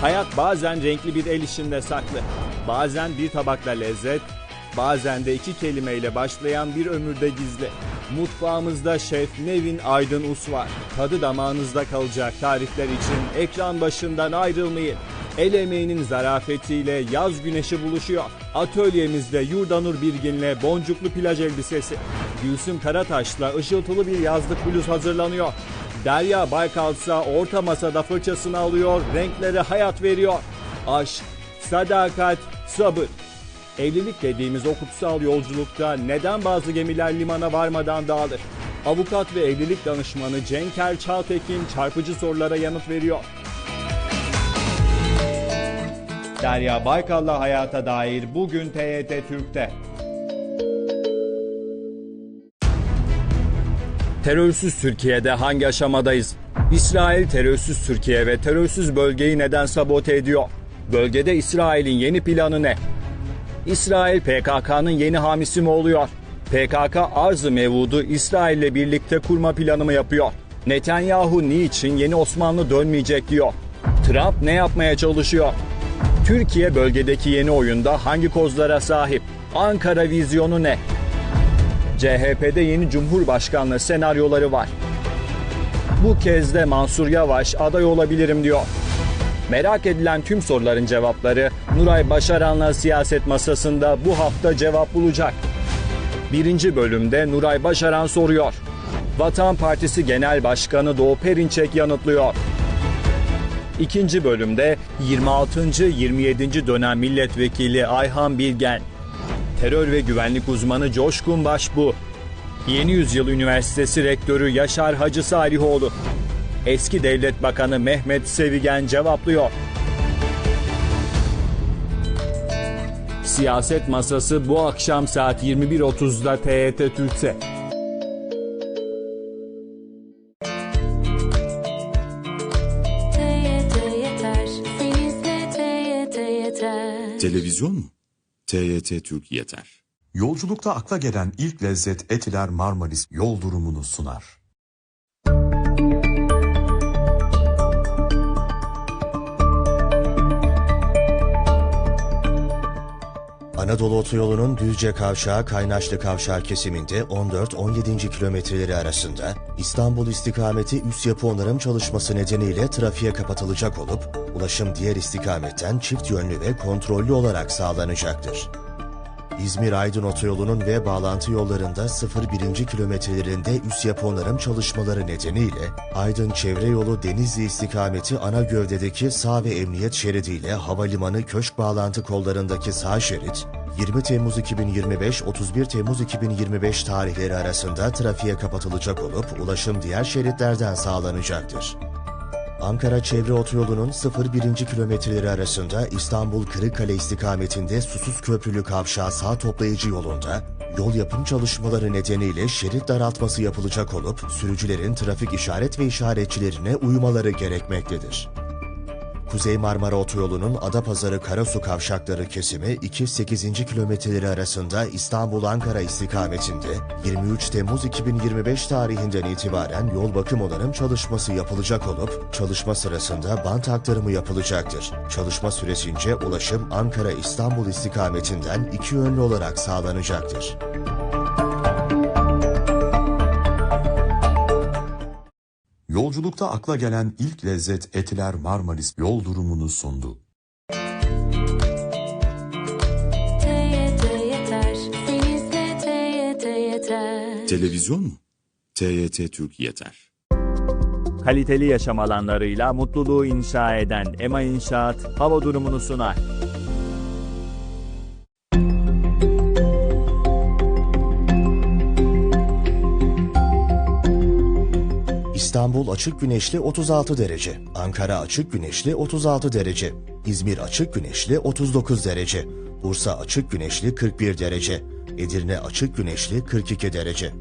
Hayat bazen renkli bir el işinde saklı. Bazen bir tabakla lezzet, bazen de iki kelimeyle başlayan bir ömürde gizli. Mutfağımızda Şef Nevin Aydın Us var. Tadı damağınızda kalacak tarifler için ekran başından ayrılmayın. El emeğinin zarafetiyle yaz güneşi buluşuyor. Atölyemizde Yurdanur Birgin'le boncuklu plaj elbisesi. Gülsüm Karataş'la ışıltılı bir yazlık bluz hazırlanıyor. Derya Baykalsa orta masada fırçasını alıyor, renklere hayat veriyor. Aşk, sadakat, sabır. Evlilik dediğimiz o kutsal yolculukta neden bazı gemiler limana varmadan dağılır? Avukat ve evlilik danışmanı Cenker Çağtekin çarpıcı sorulara yanıt veriyor. Derya Baykal'la hayata dair bugün TYT Türk'te. Terörsüz Türkiye'de hangi aşamadayız? İsrail terörsüz Türkiye ve terörsüz bölgeyi neden sabote ediyor? Bölgede İsrail'in yeni planı ne? İsrail PKK'nın yeni hamisi mi oluyor? PKK arz-ı mevudu İsrail'le birlikte kurma planı mı yapıyor? Netanyahu niçin yeni Osmanlı dönmeyecek diyor? Trump ne yapmaya çalışıyor? Türkiye bölgedeki yeni oyunda hangi kozlara sahip? Ankara vizyonu ne? CHP'de yeni Cumhurbaşkanlığı senaryoları var. Bu kez de Mansur Yavaş aday olabilirim diyor. Merak edilen tüm soruların cevapları Nuray Başaran'la siyaset masasında bu hafta cevap bulacak. Birinci bölümde Nuray Başaran soruyor. Vatan Partisi Genel Başkanı Doğu Perinçek yanıtlıyor. İkinci bölümde 26. 27. dönem milletvekili Ayhan Bilgen, terör ve güvenlik uzmanı Coşkun Başbu, Yeni Yüzyıl Üniversitesi Rektörü Yaşar Hacı Salihoğlu, eski Devlet Bakanı Mehmet Sevigen cevaplıyor. Siyaset Masası bu akşam saat 21.30'da TYT Türk'te. Televizyon mu? TYT Türk yeter. Yolculukta akla gelen ilk lezzet Etiler Marmaris yol durumunu sunar. Anadolu Otoyolu'nun Düzce Kavşağı Kaynaşlı Kavşağı kesiminde 14-17. kilometreleri arasında İstanbul istikameti üst yapı onarım çalışması nedeniyle trafiğe kapatılacak olup ulaşım diğer istikametten çift yönlü ve kontrollü olarak sağlanacaktır. İzmir-Aydın Otoyolu'nun ve bağlantı yollarında 01. kilometrelerinde üst yapı onarım çalışmaları nedeniyle Aydın Çevre Yolu Denizli istikameti ana gövdedeki sağ ve emniyet şeridiyle havalimanı köşk bağlantı kollarındaki sağ şerit 20 Temmuz 2025 31 Temmuz 2025 tarihleri arasında trafiğe kapatılacak olup ulaşım diğer şeritlerden sağlanacaktır. Ankara Çevre Otoyolu'nun 01. kilometreleri arasında İstanbul Kırıkkale istikametinde Susuz Köprülü Kavşağı sağ toplayıcı yolunda yol yapım çalışmaları nedeniyle şerit daraltması yapılacak olup sürücülerin trafik işaret ve işaretçilerine uymaları gerekmektedir. Kuzey Marmara Otoyolu'nun Adapazarı Karasu kavşakları kesimi 2-8. kilometreleri arasında İstanbul-Ankara istikametinde 23 Temmuz 2025 tarihinden itibaren yol bakım onarım çalışması yapılacak olup çalışma sırasında bant aktarımı yapılacaktır. Çalışma süresince ulaşım Ankara-İstanbul istikametinden iki yönlü olarak sağlanacaktır. Yolculukta akla gelen ilk lezzet Etiler Marmaris yol durumunu sundu. TYT yeter, senizle TYT yeter. Televizyon mu? TYT Türk yeter. Kaliteli yaşam alanlarıyla mutluluğu inşa eden Ema İnşaat hava durumunu sunar. İstanbul açık güneşli 36 derece, Ankara açık güneşli 36 derece, İzmir açık güneşli 39 derece, Bursa açık güneşli 41 derece, Edirne açık güneşli 42 derece.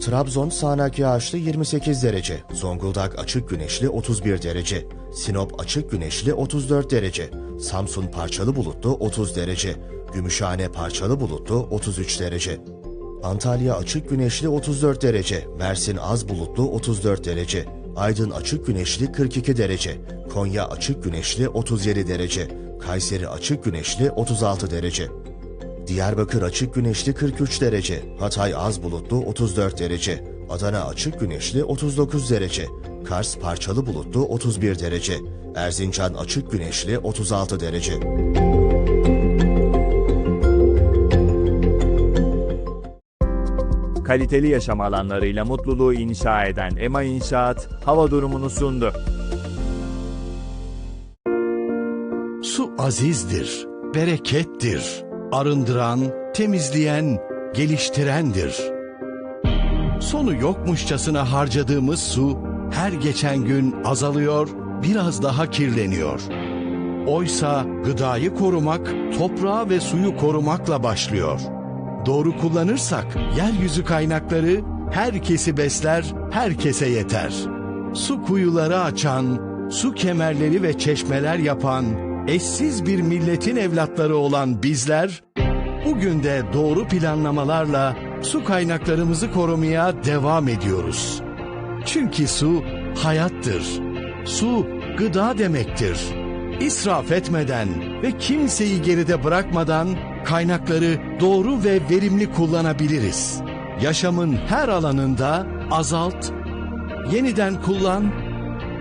Trabzon sağanak yağışlı 28 derece, Zonguldak açık güneşli 31 derece, Sinop açık güneşli 34 derece, Samsun parçalı bulutlu 30 derece, Gümüşhane parçalı bulutlu 33 derece. Antalya açık güneşli 34 derece, Mersin az bulutlu 34 derece, Aydın açık güneşli 42 derece, Konya açık güneşli 37 derece, Kayseri açık güneşli 36 derece. Diyarbakır açık güneşli 43 derece, Hatay az bulutlu 34 derece, Adana açık güneşli 39 derece, Kars parçalı bulutlu 31 derece, Erzincan açık güneşli 36 derece. Kaliteli yaşam alanlarıyla mutluluğu inşa eden Ema İnşaat hava durumunu sundu. Su azizdir, berekettir. Arındıran, temizleyen, geliştirendir. Sonu yokmuşçasına harcadığımız su her geçen gün azalıyor, biraz daha kirleniyor. Oysa gıdayı korumak, toprağı ve suyu korumakla başlıyor. Doğru kullanırsak yeryüzü kaynakları herkesi besler, herkese yeter. Su kuyuları açan, su kemerleri ve çeşmeler yapan, eşsiz bir milletin evlatları olan bizler, bugün de doğru planlamalarla su kaynaklarımızı korumaya devam ediyoruz. Çünkü su hayattır. Su gıda demektir. İsraf etmeden ve kimseyi geride bırakmadan kaynakları doğru ve verimli kullanabiliriz. Yaşamın her alanında azalt, yeniden kullan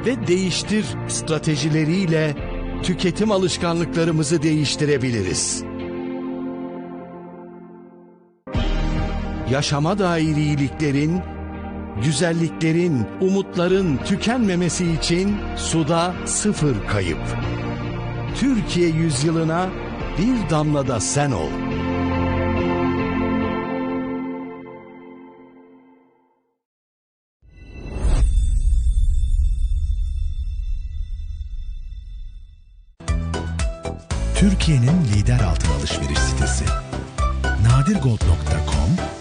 ve değiştir stratejileriyle tüketim alışkanlıklarımızı değiştirebiliriz. Yaşama dair iyiliklerin, güzelliklerin, umutların tükenmemesi için suda sıfır kayıp. Türkiye yüzyılına bir damla da sen ol. Türkiye'nin lider altın alışveriş sitesi. nadirgold.com